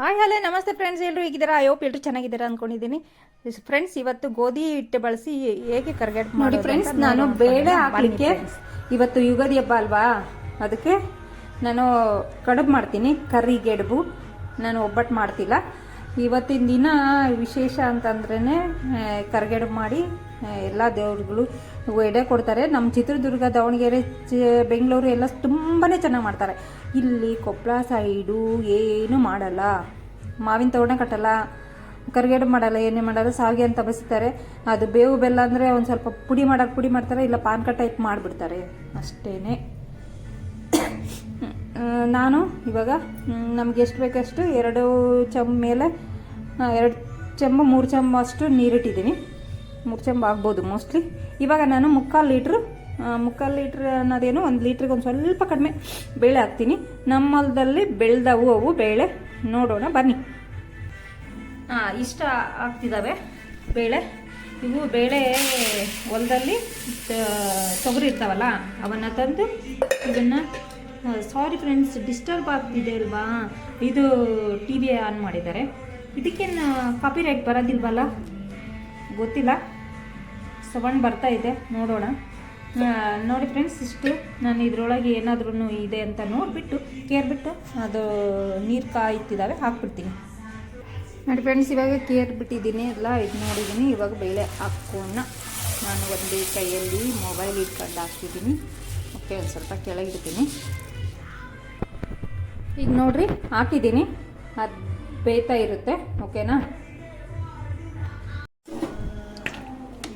Hi hello ನಮಸ್ತೆ friends ಎಲ್ಲರೂ ಹೇಗಿದ್ದೀರಾ? ಐ ಹೋಪ್ ಎಲ್ಲರೂ ಚೆನ್ನಾಗಿದ್ದೀರಾ ಅಂದ್ಕೊಂಡಿದ್ದೀನಿ ಫ್ರೆಂಡ್ಸ್ ಇವತ್ತು ಗೋಧಿ ಹಿಟ್ಟು ಬಳಸಿ ಹೇಗೆ ಕರ್ಗಡ್ ನೋಡಿ ಫ್ರೆಂಡ್ಸ್ ನಾನು ಬೇಳೆ ಹಾಕಲಿಕ್ಕೆ ಇವತ್ತು ಯುಗಾದಿ ಹಬ್ಬ ಅಲ್ವಾ? ಅದಕ್ಕೆ ನಾನು ಕಡುಬು ಮಾಡ್ತೀನಿ ಕರ್ರಿ ಗೆಡುಬು. ನಾನು ಒಬ್ಬಟ್ಟು ಮಾಡ್ತಿಲ್ಲ. ಇವತ್ತಿನ ದಿನ ವಿಶೇಷ ಅಂತಂದ್ರೇ ಕರ್ಗೆಡುಬು ಮಾಡಿ ಎಲ್ಲ ದೇವ್ರುಗಳು ಎಡೆ ಕೊಡ್ತಾರೆ. ನಮ್ಮ ಚಿತ್ರದುರ್ಗ ದಾವಣಗೆರೆ ಚ- ಬೆಂಗಳೂರು ಎಲ್ಲ ತುಂಬಾ ಚೆನ್ನಾಗಿ ಮಾಡ್ತಾರೆ. ಇಲ್ಲಿ ಕೊಪ್ಪಳ ಸೈಡು ಏನು ಮಾಡಲ್ಲ. ಮಾವಿನ ತೋರಣ ಕಟ್ಟಲ್ಲ. ಕರಿಗೇಡು ಮಾಡಲ್ಲ ಏನೇ ಮಾಡಲ್ಲ, ಸಾಗೆ ಅಂತ ಬಸಿತಾರೆ. ಅದು ಬೇವು ಬೆಲ್ಲ ಅಂದರೆ ಒಂದು ಸ್ವಲ್ಪ ಪುಡಿ ಮಾಡೋಕೆ ಪುಡಿ ಮಾಡ್ತಾರೆ, ಇಲ್ಲ ಪಾನ್ಕ ಟೈಪ್ ಮಾಡಿಬಿಡ್ತಾರೆ. ಅಷ್ಟೇ ನಾನು ಇವಾಗ ನಮ್ಗೆ ಎಷ್ಟು ಬೇಕಷ್ಟು ಎರಡು ಚಮ್ ಮೇಲೆ ಎರಡು ಚಮ್ಮ ಮೂರು ಚಮ್ಮ ಅಷ್ಟು ನೀರಿಟ್ಟಿದ್ದೀನಿ. ಮೂರು ಚಮ್ಮ ಆಗ್ಬೋದು ಮೋಸ್ಟ್ಲಿ. ಇವಾಗ ನಾನು ಮುಕ್ಕಾಲು ಲೀಟ್ರು ಮುಕ್ಕಾಲು ಲೀಟ್ರ್ ಅನ್ನೋದೇನು ಒಂದು ಲೀಟ್ರಿಗೆ ಒಂದು ಸ್ವಲ್ಪ ಕಡಿಮೆ ಬೇಳೆ ಹಾಕ್ತೀನಿ. ನಮ್ಮ ಹೊಲದಲ್ಲಿ ಬೆಳೆದವು ಅವು ಬೇಳೆ. ನೋಡೋಣ, ಬನ್ನಿ. ಹಾಂ ಇಷ್ಟ ಆಗ್ತಿದ್ದಾವೆ ಬೇಳೆ. ಇವು ಬೇಳೆ ಹೊಲದಲ್ಲಿ ತೊಗರಿ ಇರ್ತಾವಲ್ಲ, ಅವನ್ನ ತಂದು ಇದನ್ನು ಸಾರಿ ಫ್ರೆಂಡ್ಸ್ ಡಿಸ್ಟರ್ಬ್ ಆಗ್ತಿದೆ ಅಲ್ವಾ? ಇದು ಟಿ ವಿ ಆನ್ ಮಾಡಿದ್ದಾರೆ. ಇದಕ್ಕೇನು ಕಾಪಿ ರೈಟ್ ಬರೋದಿಲ್ವಲ್ಲ? ಗೊತ್ತಿಲ್ಲ. ಸೌಂಡ್ ಬರ್ತಾ ಇದೆ, ನೋಡೋಣ. ನೋಡಿ ಫ್ರೆಂಡ್ಸ್ ಇಷ್ಟು. ನಾನು ಇದರೊಳಗೆ ಏನಾದ್ರೂ ಇದೆ ಅಂತ ನೋಡಿಬಿಟ್ಟು ಕೇರ್ಬಿಟ್ಟು ಅದು ನೀರು ಕಾಯ್ತಿದ್ದಾವೆ, ಹಾಕ್ಬಿಡ್ತೀನಿ. ನೋಡಿ ಫ್ರೆಂಡ್ಸ್ ಇವಾಗ ಕೇರ್ಬಿಟ್ಟಿದ್ದೀನಿ ಎಲ್ಲ, ಇದು ನೋಡಿದ್ದೀನಿ. ಇವಾಗ ಬೇಳೆ ಹಾಕೋಣ ನಾನು ಒಂದು ಕೈಯಲ್ಲಿ ಮೊಬೈಲ್ ಇಟ್ಕೊಂಡು ಹಾಕ್ತಿದ್ದೀನಿ. ಓಕೆ, ಒಂದು ಸ್ವಲ್ಪ ಕೆಳಗಿಡ್ತೀನಿ. ಈಗ ನೋಡ್ರಿ, ಹಾಕಿದ್ದೀನಿ. ಅದು ಬೇಯ್ತಾ ಇರುತ್ತೆ, ಓಕೆನಾ?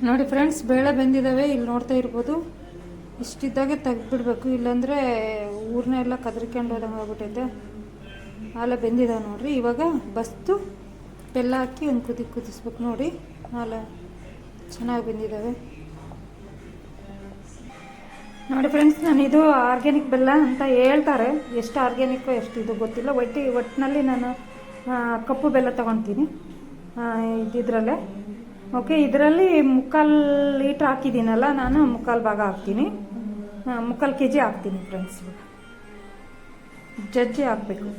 ನೋಡಿ ಫ್ರೆಂಡ್ಸ್ ಬೇಳೆ ಬೆಂದಿದ್ದಾವೆ ಇಲ್ಲಿ ನೋಡ್ತಾ ಇರ್ಬೋದು. ಇಷ್ಟಿದ್ದಾಗೆ ತೆಗ್ದುಬಿಡ್ಬೇಕು. ಇಲ್ಲಾಂದರೆ ಊರನ್ನೆಲ್ಲ ಕದ್ರಿಕೊಂಡು ಹೋದಂಗೆ ಆಗ್ಬಿಟ್ಟೈತೆ. ಹಾಲೆ ಬೆಂದಿದ್ದಾವೆ ನೋಡಿರಿ. ಇವಾಗ ಬಸ್ತು ಬೆಲ್ಲ ಹಾಕಿ ಒಂದು ಕುದಿ ಕುದಿಸ್ಬೇಕು ನೋಡಿ. ಹಾಲೆ ಚೆನ್ನಾಗಿ ಬೆಂದಿದ್ದಾವೆ ನೋಡಿ ಫ್ರೆಂಡ್ಸ್ ನಾನು ಇದು ಆರ್ಗ್ಯಾನಿಕ್ ಬೆಲ್ಲ ಅಂತ ಹೇಳ್ತಾರೆ. ಎಷ್ಟು ಆರ್ಗ್ಯಾನಿಕ್ ಎಷ್ಟು ಇದು ಗೊತ್ತಿಲ್ಲ. ಒಟ್ಟಿ ಒಟ್ಟಿನಲ್ಲಿ ನಾನು ಕಪ್ಪು ಬೆಲ್ಲ ತೊಗೊತೀನಿ. ಇದ್ದಿದ್ರಲ್ಲೇ ಓಕೆ ಇದರಲ್ಲಿ ಮುಕ್ಕಾಲು ಲೀಟ್ರ್ ಹಾಕಿದ್ದೀನಲ್ಲ, ನಾನು ಮುಕ್ಕಾಲು ಭಾಗ ಹಾಕ್ತೀನಿ. ಮುಕ್ಕಾಲು ಕೆ ಜಿ ಹಾಕ್ತೀನಿ ಫ್ರೆಂಡ್ಸ್ ಜಜ್ಜಿ ಹಾಕಬೇಕು.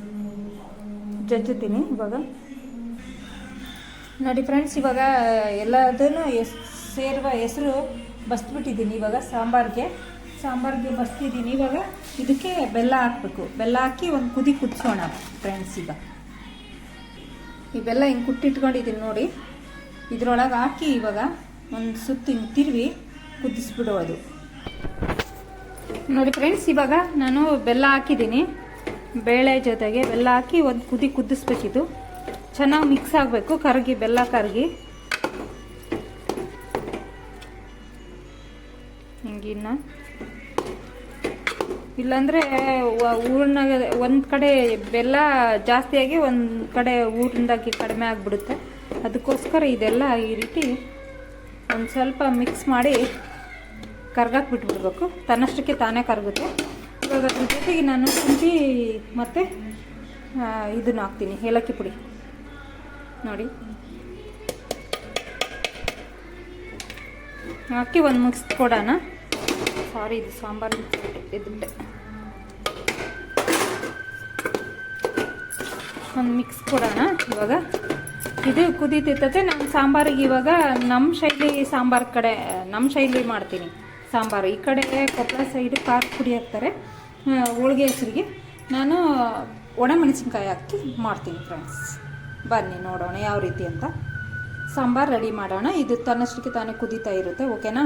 ಜಜ್ಜುತ್ತೀನಿ ಇವಾಗ. ನೋಡಿ ಫ್ರೆಂಡ್ಸ್ ಇವಾಗ ಎಲ್ಲದನ್ನು ಎಸ್, ಸೇರುವ ಹೆಸರು ಬಸ್ಬಿಟ್ಟಿದ್ದೀನಿ ಇವಾಗ ಸಾಂಬಾರಿಗೆ. ಸಾಂಬಾರಿಗೆ ಬಸ್ತಿದ್ದೀನಿ ಇವಾಗ. ಇದಕ್ಕೆ ಬೆಲ್ಲ ಹಾಕಬೇಕು. ಬೆಲ್ಲ ಹಾಕಿ ಒಂದು ಕುದಿ ಕುದಿಸೋಣ ಫ್ರೆಂಡ್ಸ್ ಈಗ. ಈ ಬೆಲ್ಲ ಹಿಂಗೆ ಕುಟ್ಟಿಟ್ಕೊಂಡಿದ್ದೀನಿ ನೋಡಿ. ಇದ್ರೊಳಗೆ ಹಾಕಿ ಇವಾಗ ಒಂದು ಸುತ್ತು ಹಿಂಗೆ ತಿರುವಿ, ಕುದಿಸ್ಬಿಡೋದು. ನೋಡಿ ಫ್ರೆಂಡ್ಸ್ ಇವಾಗ ನಾನು ಬೆಲ್ಲ ಹಾಕಿದ್ದೀನಿ. ಬೇಳೆ ಜೊತೆಗೆ ಬೆಲ್ಲ ಹಾಕಿ ಒಂದು ಕುದಿ ಕುದಿಸ್ಬೇಕಿದು ಚೆನ್ನಾಗಿ ಮಿಕ್ಸ್ ಆಗಬೇಕು, ಕರಗಿ, ಬೆಲ್ಲ ಕರಗಿ. ಹಿಂಗಿನ್ನ ಇಲ್ಲಾಂದರೆ ಊರಿನ ಒಂದು ಕಡೆ ಬೆಲ್ಲ ಜಾಸ್ತಿಯಾಗಿ ಒಂದು ಕಡೆ ಊರಿಂದಾಗಿ ಕಡಿಮೆ ಆಗಿಬಿಡುತ್ತೆ. ಅದಕ್ಕೋಸ್ಕರ ಇದೆಲ್ಲ ಈ ರೀತಿ ಒಂದು ಸ್ವಲ್ಪ ಮಿಕ್ಸ್ ಮಾಡಿ ಕರ್ಗಕ್ಕೆ ಬಿಟ್ಬಿಡ್ಬೇಕು. ತನ್ನಷ್ಟಕ್ಕೆ ತಾನೇ ಕರಗುತ್ತೆ. ಇವಾಗ ಅದ್ರ ಜೊತೆಗೆ ನಾನು ಶುಂಠಿ ಮತ್ತು ಇದನ್ನು ಹಾಕ್ತೀನಿ, ಏಲಕ್ಕಿ ಪುಡಿ. ನೋಡಿ. ಹಾಕಿ ಒಂದು ಮಿಕ್ಸ್ ಕೊಡೋಣ. ಸಾರಿ ಇದು ಸಾಂಬಾರು ಎದ್ಬಿಟ್ಟೆ. ಒಂದು ಮಿಕ್ಸ್ ಕೊಡೋಣ ಇವಾಗ. ಇದು ಕುದೀತಿರ್ತತೆ ನಮ್ಮ ಸಾಂಬಾರಿಗೆ ಇವಾಗ ನಮ್ಮ ಶೈಲಿ ಸಾಂಬಾರು ಕಡೆ ನಮ್ಮ ಶೈಲಿ ಮಾಡ್ತೀನಿ ಸಾಂಬಾರು. ಈ ಕಡೆ ಕೊಪ್ಪಳ ಸೈಡು ಖಾರ ಪುಡಿ ಹಾಕ್ತಾರೆ ಹೋಳಿಗೆ ಹೆಸರಿಗೆ. ನಾನು ಒಣಮೆಣಸಿನ್ಕಾಯಿ ಹಾಕಿ ಮಾಡ್ತೀನಿ ಫ್ರೆಂಡ್ಸ್ ಬನ್ನಿ ನೋಡೋಣ ಯಾವ ರೀತಿ ಅಂತ. ಸಾಂಬಾರು ರೆಡಿ ಮಾಡೋಣ. ಇದು ತನ್ನಷ್ಟಕ್ಕೆ ತಾನೇ ಕುದೀತಾ ಇರುತ್ತೆ, ಓಕೆನಾ?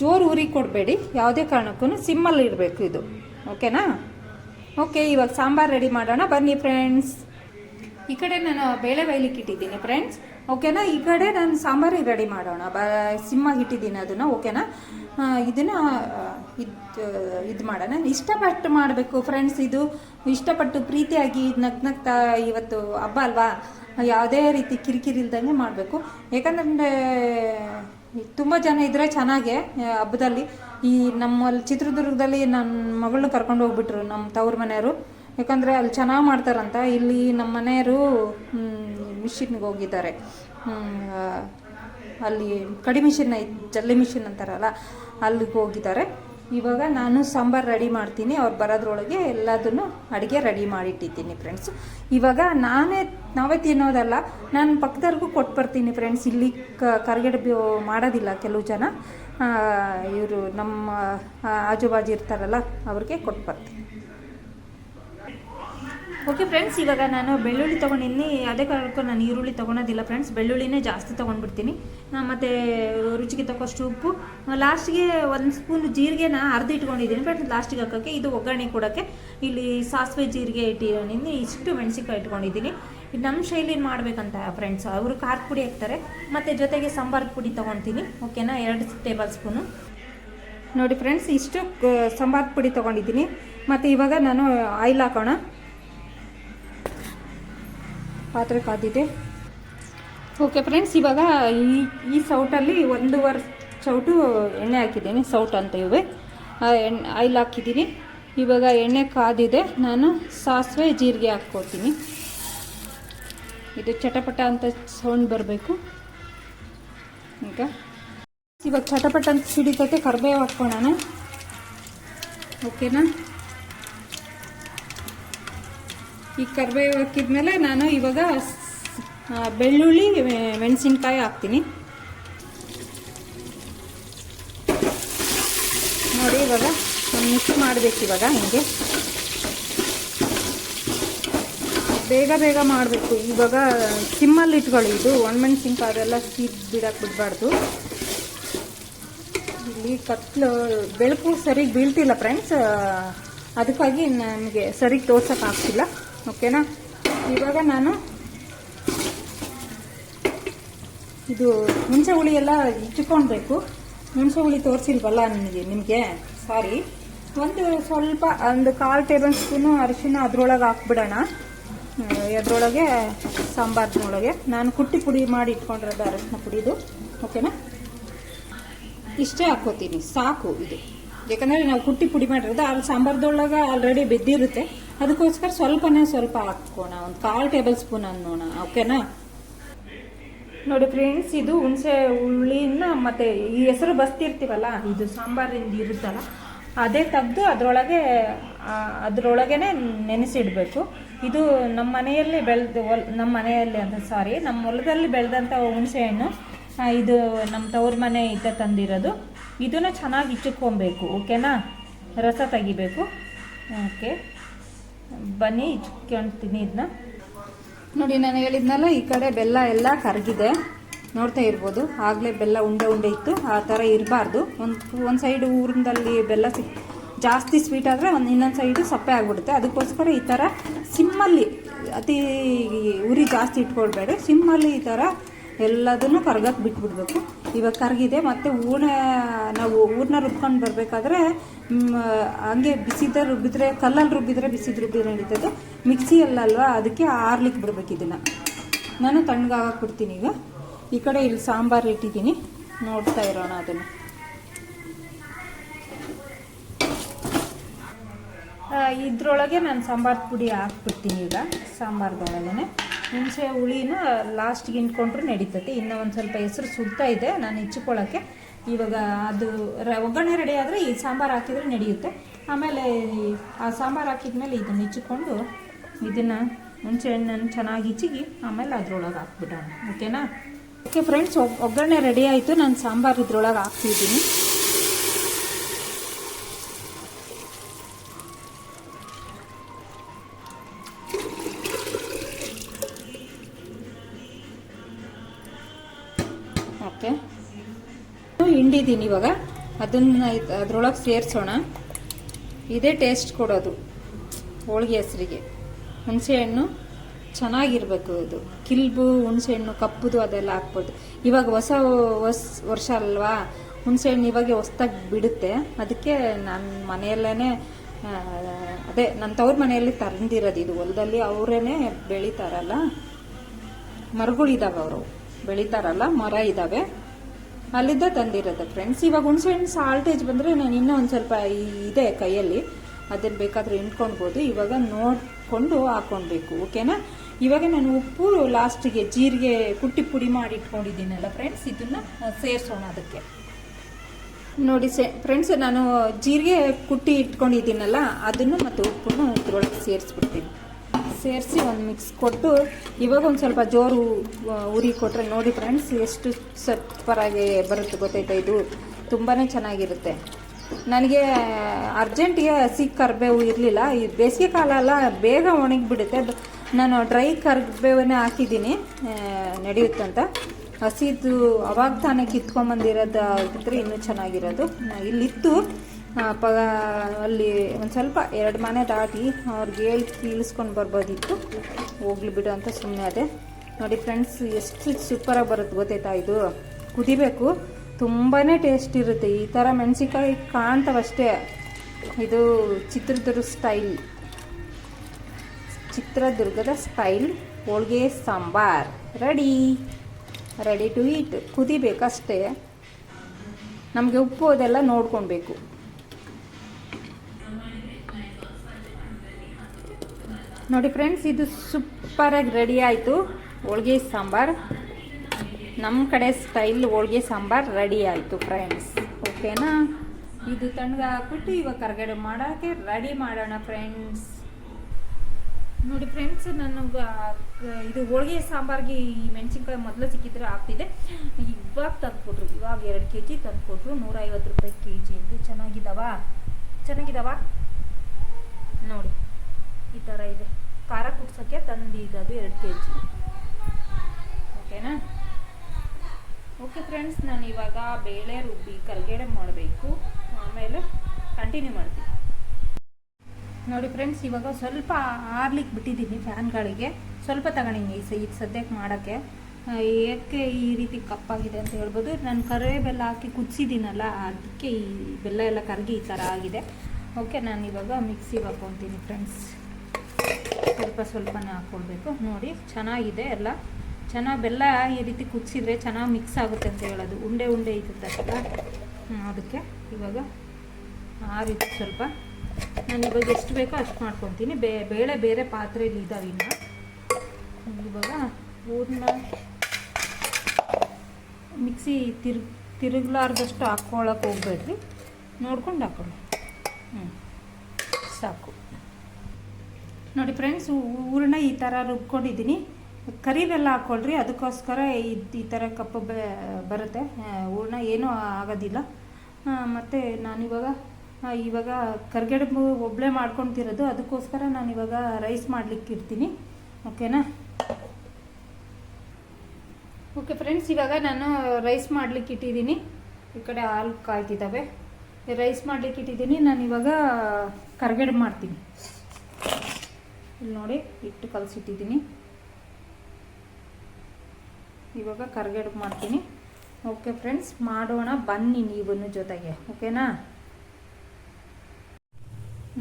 ಜೋರು ಉರಿ ಕೊಡಬೇಡಿ, ಯಾವುದೇ ಕಾರಣಕ್ಕೂ ಸಿಮ್ಮಲ್ಲಿ ಇರಬೇಕು ಇದು, ಓಕೆನಾ? ಓಕೆ, ಇವಾಗ ಸಾಂಬಾರು ರೆಡಿ ಮಾಡೋಣ. ಬನ್ನಿ ಫ್ರೆಂಡ್ಸ್ ಈ ಕಡೆ ನಾನು ಬೇಳೆ ಬೈಲಿಕ್ಕೆ ಇಟ್ಟಿದ್ದೀನಿ ಫ್ರೆಂಡ್ಸ್ ಓಕೆನಾ ಈ ಕಡೆ ನಾನು ಸಾಂಬಾರಿಗೆ ರೆಡಿ ಮಾಡೋಣ. ಬ, ಸಿಂಹ ಇಟ್ಟಿದ್ದೀನಿ ಅದನ್ನು. ಓಕೆನಾ ಇದನ್ನು ಇದು ಇದು ಮಾಡೋಣ. ಇಷ್ಟಪಟ್ಟು ಮಾಡಬೇಕು ಫ್ರೆಂಡ್ಸ್ ಇದು. ಇಷ್ಟಪಟ್ಟು ಪ್ರೀತಿಯಾಗಿ ನಗ್ ನಗ್ತಾ ಇವತ್ತು ಹಬ್ಬ ಅಲ್ವಾ? ಯಾವುದೇ ರೀತಿ ಕಿರಿಕಿರಿ ಇಲ್ದಂಗೆ ಮಾಡಬೇಕು. ಯಾಕಂದ್ರೆ, ತುಂಬ ಜನ ಇದ್ರೆ ಚೆನ್ನಾಗೆ ಹಬ್ಬದಲ್ಲಿ. ಈ ನಮ್ಮಲ್ಲಿ ಚಿತ್ರದುರ್ಗದಲ್ಲಿ ನನ್ನ ಮಗಳನ್ನ ಕರ್ಕೊಂಡು ಹೋಗ್ಬಿಟ್ರು, ನಮ್ಮ ತವ್ರ ಮನೆಯವರು. ಯಾಕಂದರೆ ಅಲ್ಲಿ ಚೆನ್ನಾಗಿ ಮಾಡ್ತಾರಂತ. ಇಲ್ಲಿ ನಮ್ಮ ಮನೆಯವರು ಮಿಷಿನ್ಗೆ ಹೋಗಿದ್ದಾರೆ. ಅಲ್ಲಿ ಕಡಿ ಮಿಷಿನ್ ಜಲ್ಲಿ ಮಿಷಿನ್ ಅಂತಾರಲ್ಲ, ಅಲ್ಲಿಗೆ ಹೋಗಿದ್ದಾರೆ. ಇವಾಗ ನಾನು ಸಾಂಬಾರು ರೆಡಿ ಮಾಡ್ತೀನಿ. ಅವ್ರು ಬರೋದ್ರೊಳಗೆ ಎಲ್ಲದನ್ನು ಅಡುಗೆ ರೆಡಿ ಮಾಡಿಟ್ಟಿದ್ದೀನಿ ಫ್ರೆಂಡ್ಸು ಇವಾಗ ನಾನೇ, ನಾವೇ ತಿನ್ನೋದಲ್ಲ, ನಾನು ಪಕ್ಕದವ್ರಿಗೂ ಕೊಟ್ಟು ಬರ್ತೀನಿ ಫ್ರೆಂಡ್ಸ್ ಇಲ್ಲಿ ಕರ್ಗಡೆ ಮಾಡೋದಿಲ್ಲ ಕೆಲವು ಜನ. ಇವರು ನಮ್ಮ ಆಜುಬಾಜು ಆಜು ಬಾಜು ಇರ್ತಾರಲ್ಲ, ಅವ್ರಿಗೆ ಕೊಟ್ಟು ಬರ್ತೀನಿ. ಓಕೆ ಫ್ರೆಂಡ್ಸ್ ಇವಾಗ ನಾನು ಬೆಳ್ಳುಳ್ಳಿ ತೊಗೊಂಡಿದ್ದೀನಿ. ಅದೇ ಕಾರಣಕ್ಕೂ ನಾನು ಈರುಳ್ಳಿ ತೊಗೊಳೋದಿಲ್ಲ ಫ್ರೆಂಡ್ಸ್ ಬೆಳ್ಳುಳ್ಳಿನೇ ಜಾಸ್ತಿ ತೊಗೊಂಡ್ಬಿಡ್ತೀನಿ. ಮತ್ತು ರುಚಿಗೆ ತಕ್ಕಷ್ಟು ಉಪ್ಪು. ಲಾಸ್ಟಿಗೆ ಒಂದು ಸ್ಪೂನ್ ಜೀರಿಗೆನ ಅರ್ಧ ಇಟ್ಕೊಂಡಿದ್ದೀನಿ. ಫ್ರೆಂಡ್ಸ್ ಲಾಸ್ಟಿಗೆ ಹಾಕೋಕ್ಕೆ ಇದು ಒಗ್ಗರಣೆ ಕೊಡೋಕ್ಕೆ ಇಲ್ಲಿ ಸಾಸಿವೆ ಜೀರಿಗೆ ಇಟ್ಟಿದ್ದೀನಿ ಇಷ್ಟು ಮೆಣಸಿನ್ಕಾಯಿ ಇಟ್ಕೊಂಡಿದ್ದೀನಿ. ಇದು ನಮ್ಮ ಶೈಲಿನ ಮಾಡಬೇಕಂತ ಫ್ರೆಂಡ್ಸ್ ಅವರು ಖಾರದ ಪುಡಿ ಹಾಕ್ತಾರೆ. ಮತ್ತು ಜೊತೆಗೆ ಸಾಂಬಾರದ ಪುಡಿ ತೊಗೊತೀನಿ. ಓಕೆನಾ ಎರಡು ಟೇಬಲ್ ಸ್ಪೂನು ನೋಡಿ ಫ್ರೆಂಡ್ಸ್ ಇಷ್ಟು ಸಾಂಬಾರ್ ಪುಡಿ ತೊಗೊಂಡಿದ್ದೀನಿ. ಮತ್ತು ಇವಾಗ ನಾನು ಆಯಿಲ್ ಹಾಕೋಣ. ಪಾತ್ರೆ ಕಾದಿದೆ ಓಕೆ ಫ್ರೆಂಡ್ಸ್ ಇವಾಗ ಈ ಈ ಸೌಟಲ್ಲಿ ಒಂದೂವರೆ ಸೌಟು ಎಣ್ಣೆ ಹಾಕಿದ್ದೀನಿ, ಸೌಟ್ ಅಂತ ಇವೆ. ಎಣ್ಣೆ ಆಯಿಲ್ ಹಾಕಿದ್ದೀನಿ. ಇವಾಗ ಎಣ್ಣೆ ಕಾದಿದೆ, ನಾನು ಸಾಸಿವೆ, ಜೀರಿಗೆ ಹಾಕ್ಕೊತೀನಿ ಇದು ಚಟಪಟ ಅಂತ ಸೌಂಡ್ ಬರಬೇಕು. ಈಗ ಇವಾಗ ಚಟಪಟ ಅಂತ ಸಿಡಿತೈತೆ, ಕರ್ಬೇವು ಹಾಕ್ಕೊಳ್ಳೋಣ ಓಕೆನಾ ಈ ಕರಿಬೇವು ಹಾಕಿದ್ಮೇಲೆ ನಾನು ಇವಾಗ ಬೆಳ್ಳುಳ್ಳಿ ಮೆಣಸಿನ್ಕಾಯಿ ಹಾಕ್ತೀನಿ. ನೋಡಿ ಇವಾಗ ಮಿಕ್ಸ್ ಮಾಡಬೇಕು ಇವಾಗ ಹಿಂಗೆ. ಬೇಗ ಬೇಗ ಮಾಡಬೇಕು. ಇವಾಗ ಸಿಮ್ಮಲ್ಲಿ ಇಟ್ಕೊಳ್ಳಿ ಇದು. ಒಣಮೆಣಸಿನ್ಕಾಯಿ ಅದೆಲ್ಲ ಸೀದ್ ಬಿಡಕ್ಕೆ ಬಿಡಬಾರ್ದು. ಇಲ್ಲಿ ಕತ್ಲು, ಬೆಳಕು ಸರಿಗೆ ಬೀಳ್ತಿಲ್ಲ ಫ್ರೆಂಡ್ಸ್ ಅದಕ್ಕಾಗಿ ನನಗೆ ಸರಿಗೆ ತೋರ್ಸಕ್ಕೆ ಆಗ್ತಿಲ್ಲ. ಓಕೆನಾ? ಇವಾಗ ನಾನು ಇದು ಹುಣಸೆ ಹುಳಿ ಎಲ್ಲ ಇಚ್ಚಿಕೊಳ್ಬೇಕು ಹುಣಸೆ ಹುಳಿ ತೋರಿಸಿಲ್ವಲ್ಲ ನಿಮಗೆ ನಿಮಗೆ? ಸಾರಿ ಒಂದು ಸ್ವಲ್ಪ, ಒಂದು ಕಾಲು ಟೇಬಲ್ ಸ್ಪೂನು ಅರಿಶಿನ ಅದರೊಳಗೆ ಹಾಕ್ಬಿಡೋಣ. ಅದರೊಳಗೆ ಸಾಂಬಾರ್ನೊಳಗೆ ನಾನು ಕುಟ್ಟಿ ಪುಡಿ ಮಾಡಿ ಇಟ್ಕೊಂಡಿರೋದು ಅರಿಶಿನ ಪುಡಿದು. ಓಕೆನಾ? ಇಷ್ಟೇ ಹಾಕೋತೀನಿ ಸಾಕು ಇದು. ಯಾಕಂದರೆ ನಾವು ಕುಟ್ಟಿ ಪುಡಿ ಮಾಡಿರೋದು ಅಲ್ಲಿ ಸಾಂಬಾರ್ದೊಳಗೆ ಆಲ್ರೆಡಿ ಬೆದ್ದಿರುತ್ತೆ. ಅದಕ್ಕೋಸ್ಕರ ಸ್ವಲ್ಪನೇ ಸ್ವಲ್ಪ ಹಾಕೋಣ ಒಂದು ಕಾಲು ಟೇಬಲ್ ಸ್ಪೂನ್ ಅನ್ನೋಣ, ಓಕೆನಾ? ನೋಡಿ ಫ್ರೆಂಡ್ಸ್, ಇದು ಹುಣಸೆ ಹುಳಿನ ಮತ್ತೆ ಈ ಹೆಸರು ಬಸ್ತಿರ್ತೀವಲ್ಲ, ಇದು ಸಾಂಬಾರಿಂದ ಇರುತ್ತಲ್ಲ, ಅದೇ ತೆಗ್ದು ಅದರೊಳಗೆ ಅದರೊಳಗೇನೆ ನೆನೆಸಿಡಬೇಕು. ಇದು ನಮ್ಮ ಮನೆಯಲ್ಲಿ ಬೆಳೆದ ನಮ್ಮ ಮನೆಯಲ್ಲಿ ಅಂತ ಸಾರಿ ನಮ್ಮ ಹೊಲದಲ್ಲಿ ಬೆಳೆದಂಥ ಹುಣಸೆ ಹಣ್ಣು ಇದು ನಮ್ಮ ತವ್ರ ಮನೆ ಇದ್ದ ತಂದಿರೋದು. ಇದನ್ನು ಚೆನ್ನಾಗಿ ಇಟ್ಟುಕೊಬೇಕು ಓಕೆನಾ? ರಸ ತೆಗಿಬೇಕು, ಓಕೆ. ಬನ್ನಿ ಇಚ್ಕೊಂತೀನಿ ಇದನ್ನ ನೋಡಿ, ನಾನು ಹೇಳಿದ್ನಲ್ಲ, ಈ ಕಡೆ ಬೆಲ್ಲ ಎಲ್ಲ ಕರಗಿದೆ. ನೋಡ್ತಾ ಇರ್ಬೋದು. ಆಗಲೇ ಬೆಲ್ಲ ಉಂಡೆ ಉಂಡೆ ಇತ್ತು. ಆ ಥರ ಇರಬಾರ್ದು. ಒಂದು ಒಂದು ಸೈಡ್ ಊರಿನಲ್ಲಿ ಬೆಲ್ಲ ಸಿಕ್ ಜಾಸ್ತಿ ಸ್ವೀಟ್ ಆದರೆ ಒಂದು ಇನ್ನೊಂದು ಸೈಡು ಸಪ್ಪೆ ಆಗಿಬಿಡುತ್ತೆ. ಅದಕ್ಕೋಸ್ಕರ ಈ ಥರ ಸಿಮ್ಮಲ್ಲಿ ಅತಿ ಉರಿ ಜಾಸ್ತಿ ಇಟ್ಕೊಳ್ಬೇಡಿ. ಸಿಮ್ಮಲ್ಲಿ ಈ ಥರ ಎಲ್ಲದನ್ನು ಕರ್ಗಕ್ಕೆ ಬಿಟ್ಬಿಡ್ಬೇಕು. ಇವಾಗ ಕರಗಿದೆ, ಮತ್ತು ಹೂರ್ಣ ನಾವು ಹೂರ್ಣ ರುಬ್ಕೊಂಡು ಬರಬೇಕಾದ್ರೆ ಹಂಗೆ ಬಿಸಿದ ರುಬ್ಬಿದ್ರೆ ಕಲ್ಲಲ್ಲಿ ರುಬ್ಬಿದ್ರೆ ಬಿಸಿದ ರುಬ್ಬಿದ್ರೆ ನಡೀತದೆ. ಮಿಕ್ಸಿಯಲ್ಲಲ್ವಾ ಅದಕ್ಕೆ ಆರ್ಲಿಕ್ಕೆ ಬಿಡ್ಬೇಕು ಇದನ್ನು. ನಾನು ತಣ್ಣಗಾಗಕ್ಕೆ ಕೊಡ್ತೀನಿ ಈಗ. ಈ ಕಡೆ ಇಲ್ಲಿ ಸಾಂಬಾರು ಇಟ್ಟಿದ್ದೀನಿ. ನೋಡ್ತಾ ಇರೋಣ ಅದನ್ನು. ಇದ್ರೊಳಗೆ ನಾನು ಸಾಂಬಾರು ಪುಡಿ ಹಾಕ್ಬಿಡ್ತೀನಿ ಈಗ ಸಾಂಬಾರ್ದೊಳಗೇ ಹುಣಸೆ ಹುಳಿನ ಲಾಸ್ಟ್ಗೆ ಇಂಟ್ಕೊಂಡ್ರು ನಡೀತತಿ. ಇನ್ನೂ ಒಂದು ಸ್ವಲ್ಪ ಹೆಸರು ಸುಡ್ತಾ ಇದೆ, ನಾನು ಹೆಚ್ಚಿಕೊಳ್ಳೋಕ್ಕೆ. ಇವಾಗ ಅದು ರ- ಒಗ್ಗರಣೆ ರೆಡಿ ಆದರೆ ಈ ಸಾಂಬಾರು ಹಾಕಿದರೆ ನಡೆಯುತ್ತೆ. ಆಮೇಲೆ ಆ ಸಾಂಬಾರು ಹಾಕಿದ್ಮೇಲೆ ಇದನ್ನು ಹೆಚ್ಚಿಕೊಂಡು ಇದನ್ನು ಹುಣಸೆ ಹಣ್ಣನ್ನು ಚೆನ್ನಾಗಿ ಇಚ್ಚಿಗಿ ಆಮೇಲೆ ಅದರೊಳಗೆ ಹಾಕ್ಬಿಡೋಣ. ಓಕೆನಾ? ಓಕೆ ಫ್ರೆಂಡ್ಸ್ ಒಗ್ಗರಣೆ ರೆಡಿ ಆಯಿತು. ನಾನು ಸಾಂಬಾರು ಇದ್ರೊಳಗೆ ಹಾಕ್ತಿದ್ದೀನಿ. ಹಿಂಡಿದ್ದೀನಿ ಇವಾಗ. ಅದನ್ನು ಅದ್ರೊಳಗೆ ಸೇರಿಸೋಣ. ಇದೇ ಟೇಸ್ಟ್ ಕೊಡೋದು. ಹೋಳಿಗೆ ಹೆಸರಿಗೆ. ಹುಣಸೆಹಣ್ಣು ಚೆನ್ನಾಗಿರ್ಬೇಕು ಇದು ಕಿಲ್ಬು ಹುಣಸೆಹಣ್ಣು ಕಪ್ಪುದು ಅದೆಲ್ಲ ಹಾಕ್ಬೋದು. ಇವಾಗ ಹೊಸ ಹೊಸ ವರ್ಷ ಅಲ್ವಾ? ಹುಣಸೆಹಣ್ಣು ಇವಾಗ ಹೊಸ್ದಾಗಿ ಬಿಡುತ್ತೆ. ಅದಕ್ಕೆ ನನ್ನ ಮನೆಯಲ್ಲೇ ಅದೇ ನನ್ನ ತವ್ರ ಮನೆಯಲ್ಲಿ ತಂದಿರೋದು ಇದು. ಹೊಲದಲ್ಲಿ ಅವರೇ ಬೆಳೀತಾರಲ್ಲ? ಮರಗಳಿದಾವೆ ಅವರು. ಬೆಳೀತಾರಲ್ಲ? ಮರ ಇದ್ದಾವೆ ಅಲ್ಲಿದ್ದ ತಂದಿರೋದು. ಫ್ರೆಂಡ್ಸ್ ಇವಾಗ ಹುಣಸೆಹಣ್ಣು ಸಾಲ್ಟೇಜ್ ಬಂದರೆ ನಾನು ಇನ್ನೂ ಒಂದು ಸ್ವಲ್ಪ ಇದೆ ಕೈಯಲ್ಲಿ. ಅದನ್ನು ಬೇಕಾದರೆ ಹಿಂಡ್ಕೊಳ್ಬೋದು ಇವಾಗ ನೋಡಿಕೊಂಡು ಹಾಕ್ಕೊಳ್ಬೇಕು ಓಕೆನಾ ಇವಾಗ ನಾನು ಉಪ್ಪು ಲಾಸ್ಟಿಗೆ ಜೀರಿಗೆ ಕುಟ್ಟಿ ಪುಡಿ ಮಾಡಿ ಇಟ್ಕೊಂಡಿದ್ದೀನಲ್ಲ ಫ್ರೆಂಡ್ಸ್ ಇದನ್ನು ಸೇರಿಸೋಣ ಅದಕ್ಕೆ. ನೋಡಿ ಸೆ ಫ್ರೆಂಡ್ಸ್ ನಾನು ಜೀರಿಗೆ ಕುಟ್ಟಿ ಇಟ್ಕೊಂಡಿದ್ದೀನಲ್ಲ, ಅದನ್ನು ಮತ್ತು ಉಪ್ಪನ್ನು ಇದ್ರೊಳಗೆ ಸೇರಿಸ್ಬಿಡ್ತೀನಿ. ಸೇರಿಸಿ ಒಂದು ಮಿಕ್ಸ್ ಕೊಟ್ಟು ಇವಾಗ ಒಂದು ಸ್ವಲ್ಪ ಜೋರು ಉರಿ ಕೊಟ್ಟರೆ ನೋಡಿ ಫ್ರೆಂಡ್ಸ್ ಎಷ್ಟು ಸೂಪರಾಗಿ ಬರುತ್ತೆ ಗೊತ್ತೈತಾ ಇದು? ತುಂಬಾ ಚೆನ್ನಾಗಿರುತ್ತೆ. ನನಗೆ ಅರ್ಜೆಂಟಿಗೆ ಹಸಿ ಕರಿಬೇವು ಇರಲಿಲ್ಲ. ಈ ಬೇಸಿಗೆ ಕಾಲ ಎಲ್ಲ ಬೇಗ ಒಣಗಿಬಿಡುತ್ತೆ. ನಾನು ಡ್ರೈ ಕರಿಬೇವನ್ನೇ ಹಾಕಿದ್ದೀನಿ. ನಡೆಯುತ್ತಂತ ಹಸಿದು ಅವಾಗ ತಾನೇ ಕಿತ್ಕೊಂಬಂದಿರೋದು ಇದ್ರೆ ಇನ್ನೂ ಚೆನ್ನಾಗಿರೋದು. ಇಲ್ಲಿತ್ತು. ಪ ಅಲ್ಲಿ ಒಂದು ಸ್ವಲ್ಪ ಎರಡು ಮನೆ ದಾಟಿ ಅವ್ರಿಗೆ ಹೇಳಿ ಕೀಳಿಸ್ಕೊಂಡು ಬರ್ಬೋದಿತ್ತು. ಹೋಗ್ಲಿ ಬಿಡು ಅಂತ ಸುಮ್ಮನೆ ಅದೆ. ನೋಡಿ ಫ್ರೆಂಡ್ಸ್, ಎಷ್ಟು ಸೂಪರಾಗಿ ಬರುತ್ತೆ ಗೊತ್ತಾಯ್ತಾ ಇದು? ಕುದಿಬೇಕು. ತುಂಬಾ ಟೇಸ್ಟ್ ಇರುತ್ತೆ. ಈ ಥರ ಮೆಣಸಿನ್ಕಾಯಿ ಕಾಣ್ತಾವಷ್ಟೇ. ಇದು ಚಿತ್ರದುರ್ಗ ಸ್ಟೈಲ್ ಚಿತ್ರದುರ್ಗದ style holige sambar. Ready ready to eat ಕುದಿಬೇಕಷ್ಟೇ. ನಮಗೆ ಉಪ್ಪು ಅದೆಲ್ಲ ನೋಡ್ಕೊಳ್ಬೇಕು. ನೋಡಿ ಫ್ರೆಂಡ್ಸ್, ಇದು ಸೂಪರಾಗಿ ರೆಡಿ ಆಯಿತು. ಹೋಳ್ಗೆ ಸಾಂಬಾರ್. ನಮ್ಮ ಕಡೆ ಸ್ಟೈಲ್ ಹೋಳ್ಗೆ ಸಾಂಬಾರ್ ರೆಡಿ ಆಯಿತು ಫ್ರೆಂಡ್ಸ್ ಓಕೆನಾ ಇದು ತಣ್ಣಗೆ ಹಾಕ್ಬಿಟ್ಟು ಇವಾಗ ಕರ್ಗಡೆ ಮಾಡೋಕ್ಕೆ ರೆಡಿ ಮಾಡೋಣ ಫ್ರೆಂಡ್ಸ್ ನೋಡಿ ಫ್ರೆಂಡ್ಸ್ ನನಗೆ ಇದು ಹೋಳಿಗೆ ಸಾಂಬಾರ್ಗೆ ಈ ಮೆಣಸಿನ್ಕಾಯಿ ಮೊದಲು ಸಿಕ್ಕಿದ್ರೆ ಆಗ್ತಿದೆ. ಇವಾಗ ತಂದುಕೊಟ್ರು ಇವಾಗ ಎರಡು ಕೆ ಜಿ ತಂದುಕೊಟ್ರು ನೂರೈವತ್ತು ರೂಪಾಯಿ ಕೆ ಜಿ ಅಂತ ಚೆನ್ನಾಗಿದ್ದಾವ ಚೆನ್ನಾಗಿದ್ದಾವ ನೋಡಿ. ಈ ಥರ ಇದೆ. ಖಾರ ಕುಡ್ಸೋಕ್ಕೆ ತಂದಿದ್ದು ಎರಡು ಕೆ ಜಿ ಓಕೆನಾ ಓಕೆ ಫ್ರೆಂಡ್ಸ್ ನಾನು ಇವಾಗ ಬೇಳೆ, ರುಬ್ಬಿ, ಕಲ್ಗೆಡೆ ಮಾಡಬೇಕು. ಆಮೇಲೆ ಕಂಟಿನ್ಯೂ ಮಾಡ್ತೀನಿ. ನೋಡಿ ಫ್ರೆಂಡ್ಸ್ ಇವಾಗ ಸ್ವಲ್ಪ ಆರ್ಲಿಕ್ಕೆ ಬಿಟ್ಟಿದ್ದೀನಿ ಫ್ಯಾನ್ಗಳಿಗೆ. ಸ್ವಲ್ಪ ತಗೊಂಡಿನಿ ಈ ಸ- ಇದು ಸದ್ಯಕ್ಕೆ ಮಾಡೋಕ್ಕೆ. ಏಕೆ ಈ ರೀತಿ ಕಪ್ಪಾಗಿದೆ ಅಂತ ಹೇಳ್ಬೋದು. ನಾನು ಕರೆ ಬೆಲ್ಲ ಹಾಕಿ ಕುದಿಸಿದ್ದೀನಲ್ಲ, ಅದಕ್ಕೆ ಈ ಬೆಲ್ಲ ಎಲ್ಲ ಕರಗಿ ಈ ಥರ ಆಗಿದೆ. ಓಕೆ ನಾನು ಇವಾಗ ಮಿಕ್ಸಿಗೆ ಹಾಕ್ಕೊತೀನಿ ಫ್ರೆಂಡ್ಸ್ ಸ್ವಲ್ಪ ಸ್ವಲ್ಪನೇ ಹಾಕ್ಕೊಳ್ಬೇಕು ನೋಡಿ, ಚೆನ್ನಾಗಿದೆ ಎಲ್ಲ. ಚೆನ್ನಾಗಿ ಬೆಲ್ಲ ಈ ರೀತಿ ಕುದಿಸಿದ್ರೆ ಚೆನ್ನಾಗಿ ಮಿಕ್ಸ್ ಆಗುತ್ತೆ ಅಂತ ಹೇಳೋದು. ಉಂಡೆ ಉಂಡೆ ಇರುತ್ತಲ್ಲ ಅದಕ್ಕೆ ಇವಾಗ ಆ ರೀತಿ ಸ್ವಲ್ಪ ನಾನು ಇವಾಗ ಎಷ್ಟು ಬೇಕೋ ಅಷ್ಟು ಮಾಡ್ಕೊತೀನಿ ಬೇ, ಬೇಳೆ ಬೇರೆ ಪಾತ್ರೆಯಲ್ಲಿ ಇದ್ದಾವೆ ಇನ್ನು. ಇವಾಗ ಹೂರ್ಣ ಮಿಕ್ಸಿ ತಿರು, ತಿರುಗ್ಲಾರ್ದಷ್ಟು ಹಾಕ್ಕೊಳಕ್ಕೆ ಹೋಗ್ಬೇಡ್ರಿ. ನೋಡ್ಕೊಂಡು ಹಾಕೊಳ್ಳಿ. ಹ್ಞೂ ಸಾಕು. ನೋಡಿ ಫ್ರೆಂಡ್ಸ್ ಹೂರಣ ಈ ಥರ ರುಬ್ಕೊಂಡಿದ್ದೀನಿ. ಕರಿವೆಲ್ಲ ಹಾಕ್ಕೊಳ್ರಿ ಅದಕ್ಕೋಸ್ಕರ ಈ ಥರ ಕಪ್ಪು ಬರುತ್ತೆ. ಹೂರ್ಣ ಏನೂ ಆಗೋದಿಲ್ಲ. ಮತ್ತು ನಾನಿವಾಗ ಇವಾಗ ಕರ್ಗಡುಬು ಒಬ್ಬಳೆ ಮಾಡ್ಕೊತಿರೋದು, ಅದಕ್ಕೋಸ್ಕರ ನಾನು ಇವಾಗ ರೈಸ್ ಮಾಡ್ಲಿಕ್ಕೆ ಇರ್ತೀನಿ. ಓಕೆನಾ ಓಕೆ ಫ್ರೆಂಡ್ಸ್ ಇವಾಗ ನಾನು ರೈಸ್ ಮಾಡ್ಲಿಕ್ಕೆ ಇಟ್ಟಿದ್ದೀನಿ. ಈ ಕಡೆ ಹಾಲು ಕಾಯ್ತಿದ್ದಾವೆ. ರೈಸ್ ಮಾಡ್ಲಿಕ್ಕೆ ಇಟ್ಟಿದ್ದೀನಿ. ನಾನು ಇವಾಗ ಕರ್ಗಡುಬು ಮಾಡ್ತೀನಿ. ಇಲ್ಲಿ ನೋಡಿ ಹಿಟ್ಟು ಕಲಸಿಟ್ಟಿದ್ದೀನಿ. ಇವಾಗ ಕರ್ಗಡುಬು ಮಾಡ್ತೀನಿ. ಓಕೆ ಫ್ರೆಂಡ್ಸ್ ಮಾಡೋಣ, ಬನ್ನಿ ನೀವನ್ನು ಜೊತೆಗೆ. ಓಕೆನಾ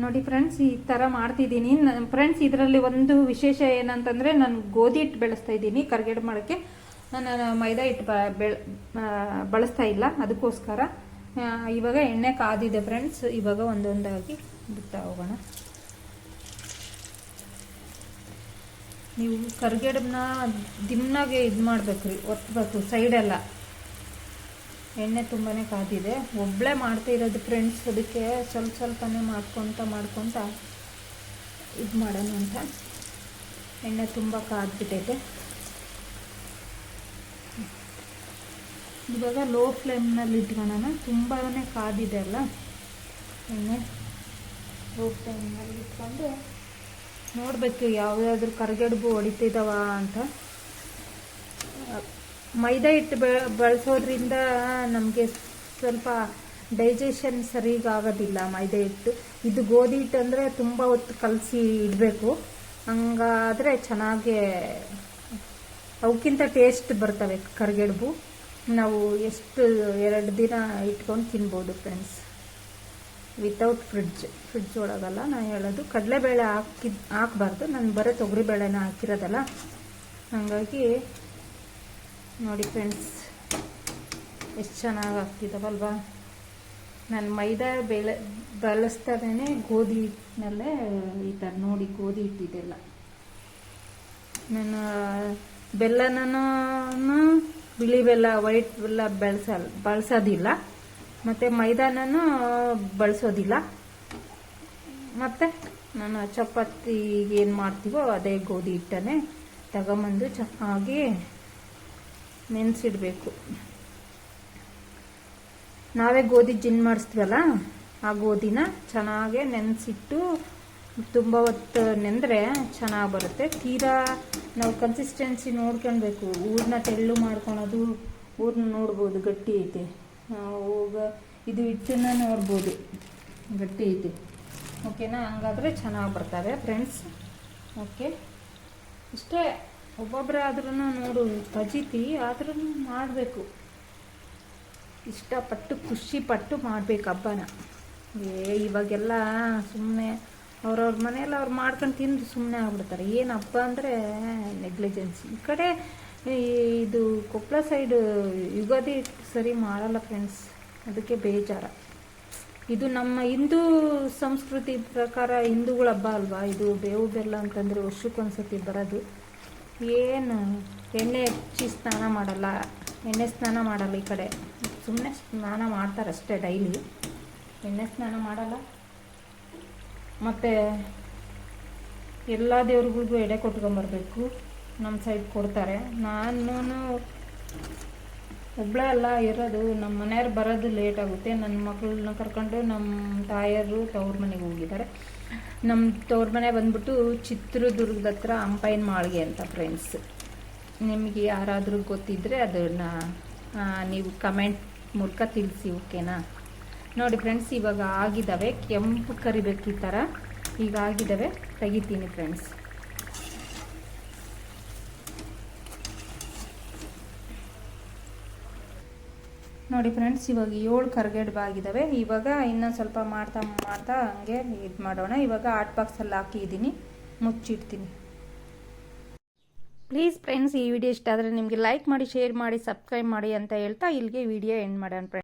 ನೋಡಿ ಫ್ರೆಂಡ್ಸ್ ಈ ಥರ ಮಾಡ್ತಿದ್ದೀನಿ. ಫ್ರೆಂಡ್ಸ್ ಇದರಲ್ಲಿ ಒಂದು ವಿಶೇಷ ಏನಂತಂದರೆ, ನಾನು ಗೋಧಿ ಹಿಟ್ಟು ಬೆಳೆಸ್ತಾ ಇದ್ದೀನಿ ಕರ್ಗೆಡ್ ಮಾಡೋಕ್ಕೆ. ನಾನು ಮೈದಾ ಹಿಟ್ಟು ಬಳಸ್ತಾ ಇಲ್ಲ, ಅದಕ್ಕೋಸ್ಕರ. ಇವಾಗ ಎಣ್ಣೆ ಕಾದಿದೆ ಫ್ರೆಂಡ್ಸ್ ಇವಾಗ ಒಂದೊಂದಾಗಿ ಬಿಡ್ತಾ ಹೋಗೋಣ. ನೀವು ಕರ್ಗಡಬನ್ನ ದಿಮ್ನಾಗೆ ಇದು ಮಾಡಬೇಕು ರೀ ಒತ್ತಬೇಕು ಸೈಡೆಲ್ಲ. ಎಣ್ಣೆ ತುಂಬಾ ಕಾದಿದೆ. ಒಬ್ಬಳೇ ಮಾಡ್ತಾ ಇರೋದು ಫ್ರೆಂಡ್ಸ್ ಅದಕ್ಕೆ ಸ್ವಲ್ಪ ಸ್ವಲ್ಪನೇ ಮಾಡ್ಕೊತ ಮಾಡ್ಕೊತ ಇದು ಮಾಡೋಣ ಅಂತ. ಎಣ್ಣೆ ತುಂಬ ಕಾದ್ಬಿಟ್ಟೈತೆ. ಇವಾಗ ಲೋ ಫ್ಲೇಮ್ನಲ್ಲಿ ಇಟ್ಕೊಳ್ಳೋಣ ತುಂಬಾ ಕಾದಿದೆ ಅಲ್ಲ ಎಣ್ಣೆ. ಲೋ ಫ್ಲೇಮ್ನಲ್ಲಿ ಇಟ್ಕೊಂಡು ನೋಡಬೇಕು ಯಾವುದಾದ್ರೂ ಕರಿಗಡುಬು ಹೊಡಿತಿದ್ದಾವ ಅಂತ. ಮೈದಾ ಹಿಟ್ಟು ಬಳಸೋದ್ರಿಂದ ನಮಗೆ ಸ್ವಲ್ಪ ಡೈಜೆಷನ್ ಸರಿಗಾಗೋದಿಲ್ಲ ಮೈದಾ ಹಿಟ್ಟು. ಇದು ಗೋಧಿ ಹಿಟ್ಟು ಅಂದರೆ ತುಂಬ ಹೊತ್ತು ಕಲಸಿ ಇಡಬೇಕು. ಹಂಗಾದರೆ ಚೆನ್ನಾಗಿ ಅವಕ್ಕಿಂತ ಟೇಸ್ಟ್ ಬರ್ತವೆ ಕರಿಗಡುಬು. ನಾವು ಎಷ್ಟು, ಎರಡು ದಿನ ಇಟ್ಕೊಂಡು ತಿನ್ಬೋದು ಫ್ರೆಂಡ್ಸ್ ವಿತೌಟ್ ಫ್ರಿಡ್ಜ್ ಫ್ರಿಡ್ಜ್ ಒಳಗಲ್ಲ ನಾನು ಹೇಳೋದು ಕಡಲೆಬೇಳೆ ಹಾಕಿದ್ ಹಾಕಬಾರ್ದು. ನಾನು ಬರೀ ತೊಗರಿಬೇಳೆನ ಹಾಕಿರೋದಲ್ಲ. ಹಾಗಾಗಿ ನೋಡಿ ಫ್ರೆಂಡ್ಸ್ ಎಷ್ಟು ಚೆನ್ನಾಗಿ ಆಗ್ತಿದ್ದಾವಲ್ವಾ ನಾನು ಮೈದಾ ಬೇಳೆ ಬಳಸ್ತಾನೇ ಗೋಧಿ ಹಿಟ್ಟಿನಲ್ಲೇ ಈ ಥರ ನೋಡಿ ಗೋಧಿ ಹಿಟ್ಟಿದೆಲ್ಲ. ನಾನು ಬೆಲ್ಲನೂ ಬಿಳಿ ಬೆಲ್ಲ ವೈಟ್ ಬೆಲ್ಲ ಬೆಳೆಸಲ್ಲ ಬಳಸೋದಿಲ್ಲ. ಮತ್ತು ಮೈದಾನೂ ಬಳಸೋದಿಲ್ಲ. ಮತ್ತು ನಾನು ಚಪಾತಿಗೆ ಏನು ಮಾಡ್ತೀವೋ ಅದೇ ಗೋಧಿ ಹಿಟ್ಟನ್ನೇ ತಗೊಂಬಂದು ಚೆನ್ನಾಗಿ ನೆನೆಸಿಡಬೇಕು. ನಾವೇ ಗೋಧಿ ಜಿನ್ ಮಾಡಿಸ್ತೀವಲ್ಲ, ಆ ಗೋಧಿನ ಚೆನ್ನಾಗೆ ನೆನೆಸಿಟ್ಟು ತುಂಬ ಹೊತ್ತು ನೆಂದರೆ ಚೆನ್ನಾಗಿ ಬರುತ್ತೆ. ತೀರಾ ನಾವು ಕನ್ಸಿಸ್ಟೆನ್ಸಿ ನೋಡ್ಕೊಳ್ಬೇಕು. ಊರನ್ನ ತೆಳ್ಳು ಮಾಡ್ಕೊಳೋದು ಊರನ್ನ ನೋಡ್ಬೋದು ಗಟ್ಟಿ ಐತೆ. ಹೋಗ ಇದು ಹಿಟ್ಟನ್ನ ನೋಡ್ಬೋದು. ಗಟ್ಟಿ ಐತಿ ಓಕೆನಾ ಹಂಗಾದರೆ ಚೆನ್ನಾಗಿ ಬರ್ತವೆ ಫ್ರೆಂಡ್ಸ್ ಓಕೆ ಇಷ್ಟೇ. ಒಬ್ಬೊಬ್ಬರೇ ಆದ್ರೂ ನೋಡು ಪಜಿತಿ ಆದ್ರೂ ಮಾಡಬೇಕು. ಇಷ್ಟಪಟ್ಟು ಖುಷಿ ಪಟ್ಟು ಮಾಡ್ಬೇಕು ಹಬ್ಬನ. ಏ, ಇವಾಗೆಲ್ಲ ಸುಮ್ಮನೆ ಅವ್ರವ್ರ ಮನೆಯಲ್ಲಿ ಅವ್ರು ಮಾಡ್ಕೊಂಡು ತಿಂದು ಸುಮ್ಮನೆ ಆಗ್ಬಿಡ್ತಾರೆ. ಏನು ಹಬ್ಬ ಅಂದರೆ ನೆಗ್ಲಿಜೆನ್ಸಿ ಈ ಕಡೆ ಇದು ಕೊಪ್ಪಳ ಸೈಡ್ ಯುಗಾದಿ ಸರಿ ಮಾಡಲ್ಲ ಫ್ರೆಂಡ್ಸ್ ಅದಕ್ಕೆ ಬೇಜಾರ. ಇದು ನಮ್ಮ ಹಿಂದೂ ಸಂಸ್ಕೃತಿ ಪ್ರಕಾರ ಹಿಂದೂಗಳ ಹಬ್ಬ ಅಲ್ವಾ? ಇದು ಬೇವು ಬೆಲ್ಲ ಅಂತಂದರೆ ವರ್ಷಕ್ಕೊಂದ್ಸತಿ ಬರೋದು. ಏನು ಎಣ್ಣೆ ಹಚ್ಚಿ ಸ್ನಾನ ಮಾಡಲ್ಲ? ಎಣ್ಣೆ ಸ್ನಾನ ಮಾಡಲ್ಲ ಈ ಕಡೆ. ಸುಮ್ಮನೆ ಸ್ನಾನ ಮಾಡ್ತಾರೆ ಅಷ್ಟೇ ಡೈಲಿ ಎಣ್ಣೆ ಸ್ನಾನ ಮಾಡಲ್ಲ. ಮತ್ತು ಎಲ್ಲ ದೇವ್ರಿಗೂ ಎಡೆ ಕೊಟ್ಕೊಂಬರ್ಬೇಕು ನಮ್ಮ ಸೈಡ್ ಕೊಡ್ತಾರೆ. ನಾನು ಒಬ್ಬಳೇ ಅಲ್ಲ, ಇರೋದು. ನಮ್ಮ ಮನೆಯವ್ರು ಬರೋದು ಲೇಟ್ ಆಗುತ್ತೆ. ನನ್ನ ಮಕ್ಕಳನ್ನ ಕರ್ಕೊಂಡು ನಮ್ಮ ತಾಯರು ತವ್ರ ಮನೆಗೆ ಹೋಗಿದ್ದಾರೆ. ನಮ್ಮ ತವ್ರ ಮನೆ ಬಂದ್ಬಿಟ್ಟು ಚಿತ್ರದುರ್ಗದ ಹತ್ರ ಅಂಪೈನ್ ಮಾಳಿಗೆ ಅಂತ ಫ್ರೆಂಡ್ಸ್ ನಿಮಗೆ ಯಾರಾದರೂ ಗೊತ್ತಿದ್ದರೆ ಅದನ್ನು ನೀವು ಕಮೆಂಟ್ ಮೂಲಕ ತಿಳಿಸಿ ಓಕೆನಾ ನೋಡಿ ಫ್ರೆಂಡ್ಸ್ ಇವಾಗ ಆಗಿದ್ದಾವೆ. ಕೆಂಪು ಕರಿಬೇಕು ಈ ಥರ ಈಗ ಆಗಿದ್ದಾವೆ. ತೆಗಿತೀನಿ ಫ್ರೆಂಡ್ಸ್ ನೋಡಿ ಫ್ರೆಂಡ್ಸ್, ಇವಾಗ ಏಳು ಕರ್ಗಡ್ಬ ಆಗಿದ್ದಾವೆ ಇವಾಗ ಇನ್ನೊಂದು ಸ್ವಲ್ಪ ಮಾಡ್ತಾ ಮಾಡ್ತಾ ಹಂಗೆ ಇದು ಮಾಡೋಣ. ಇವಾಗ ಆಟ್ ಬಾಕ್ಸಲ್ಲಿ ಹಾಕಿದ್ದೀನಿ. ಮುಚ್ಚಿಡ್ತೀನಿ. ಪ್ಲೀಸ್ ಫ್ರೆಂಡ್ಸ್, ಈ ವಿಡಿಯೋ ಇಷ್ಟ ಆದರೆ ನಿಮಗೆ ಲೈಕ್ ಮಾಡಿ, ಶೇರ್ ಮಾಡಿ, ಸಬ್ಸ್ಕ್ರೈಬ್ ಮಾಡಿ ಅಂತ ಹೇಳ್ತಾ ಇಲ್ಲಿಗೆ ವಿಡಿಯೋ ಎಂಡ್ ಮಾಡೋಣ ಫ್ರೆಂಡ್ಸ್.